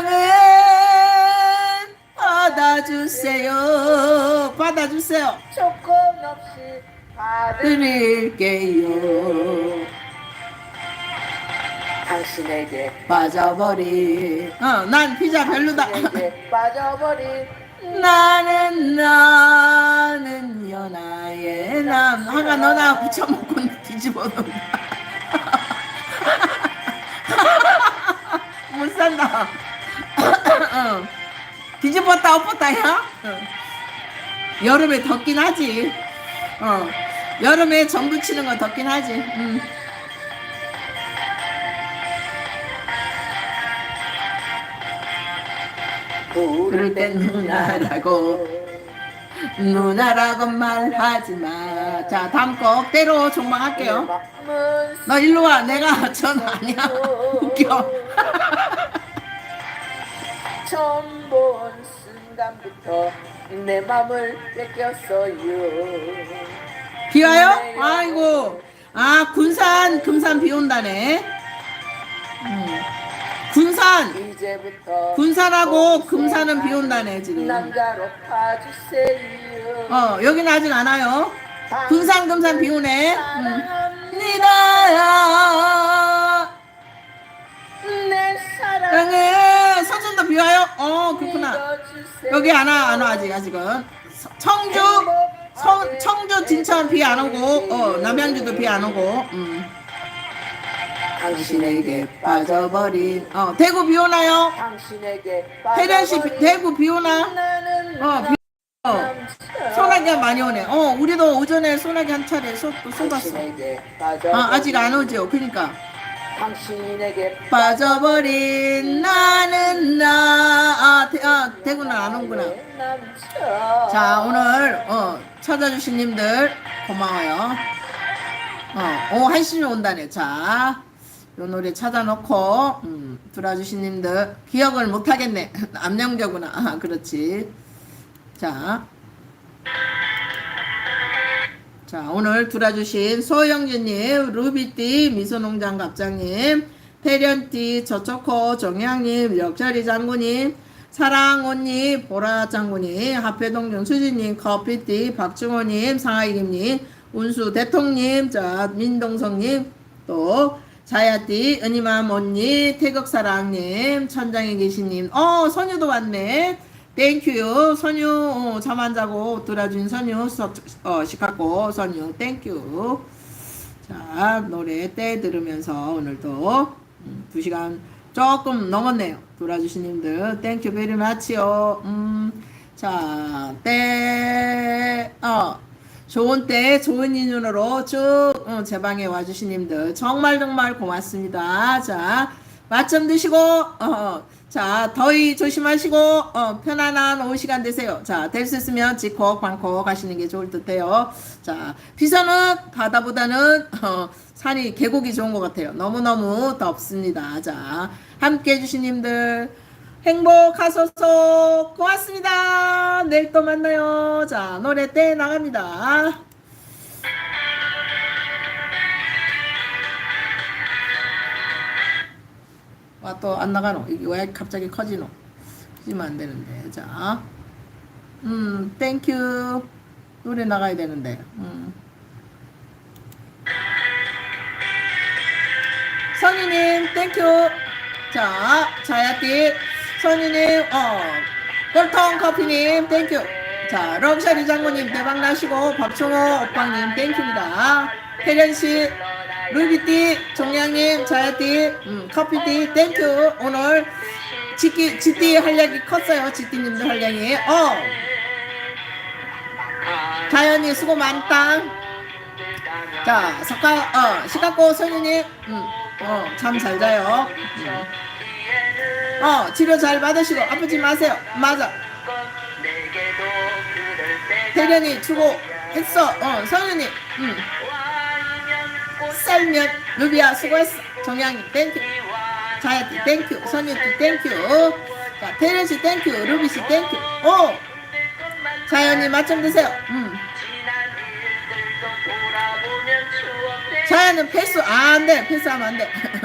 사랑은 받아주세요. 받아주세요. 조건 없이 받을 드릴게요. 당신에게 빠져버린. 어, 난 피자 별로다. 당신에게 빠져버린 나는 나는 연하의 남 하가 너나 붙여먹고 뒤집어 놓는다 못 산다 어. 뒤집었다 엎었다 야 어. 여름에 덥긴 하지 어. 여름에 전부 치는 거 덥긴 하지 음. 그럴 땐 누나라고 누나라고 말하지 마. 자, 다음 곡 때로 종방할게요. 마음은 너 일로 와. 내가 전 아니야. 웃겨. 처음 본 순간부터 내 맘을 뺏겼어요 비 와요? 아이고. 아, 군산, 금산 비 온다네. 음. 군산, 이제부터 군산하고 금산은 비 온다네, 지금. 남자로 봐주세요 어, 여기는 아직 안 와요. 군산, 금산 비 오네. 음. 사랑합니다 여기 안 와, 안 와, 아직, 아직은. 서- 청주, 청, 청주, 진천 비 안 오고, 어, 남양주도 비 안 오고, 음. 당신에게 빠져버린, 어, 대구 비 오나요? 당신에게 혜련 씨, 비- 빠져버린 대구 비 오나? 어, 비, 어. 소나기가 많이 오네. 어, 우리도 오전에 소나기 한 차례 쏟, 쏟았어. 아, 아직 안 오죠. 그니까. 당신에게 빠져버린 나는 대, 아 대구는 안 오구나. 남자. 자 오늘 어, 찾아주신 님들 고마워요. 어, 오 한심이 온다네. 자, 요 노래 찾아놓고 음, 들어주신 님들 기억을 못하겠네. 암령교구나. 아, 그렇지. 자, 자 오늘 들어주신 소영진님, 루비띠, 미소농장 갑장님, 태련띠, 저초코, 정양님, 역자리 장군님, 사랑언니, 보라 장군님, 하패동정 수진님, 커피띠, 박중호님, 상하이김님, 운수 대통님, 자 민동성님, 또 자야띠, 은희맘 언니, 태극사랑님, 천장에 계신님, 어 선유도 왔네. 땡큐 선유 어, 잠안 자고 들어준 선유 서, 어, 시카고 선유 땡큐. 자 노래 때 들으면서 오늘도 음, 두 시간 조금 넘었네요. 돌아주신 님들. 땡큐 베리 마치요. 음, 음자 때 어. 좋은 때 좋은 인연으로 쭉 어, 제 방에 와주신 님들. 정말 정말 고맙습니다. 자 맛좀 드시고 어, 자 더위 조심하시고 어, 편안한 오후 시간 되세요. 자 될 수 있으면 집콕 방콕 가시는 게 좋을 듯해요. 자 비서는 바다보다는 어, 산이 계곡이 좋은 것 같아요. 너무너무 덥습니다. 자 함께 해주신 님들 행복하소서. 고맙습니다. 내일 또 만나요. 자 노래 때 나갑니다 와또안 나가노? 왜 갑자기 커지노? 커지면 안 되는데. 자. 음, 땡큐 노래 나가야 되는데. 음. 선희님 땡큐 자 자야띠. 선희님 어 꼴통 커피님 땡큐 자 럭셔리 장모님 대박나시고 박충호 오빠님 땡큐입니다. 혜련씨 루비띠 종양님 자야띠 음, 커피띠 땡큐. 오늘 지띠 지띠 활약이 컸어요 지띠님들 활약이. 어! 자연이 수고 많다. 자 석가 어 시각고 선생님 음, 어 잠 잘 자요. 음. 어 치료 잘 받으시고 아프지 마세요. 맞아. 대련이 추고 했어. 어 선생님 음. 쌀면 루비야 수고했어. 정양이 땡큐 자야띠 땡큐 선유띠 땡큐 자 대련씨 땡큐 루비씨 땡큐 오! 자연이 맛좀 드세요. 음. 자연은 패스 아, 안 돼. 패스하면 안 돼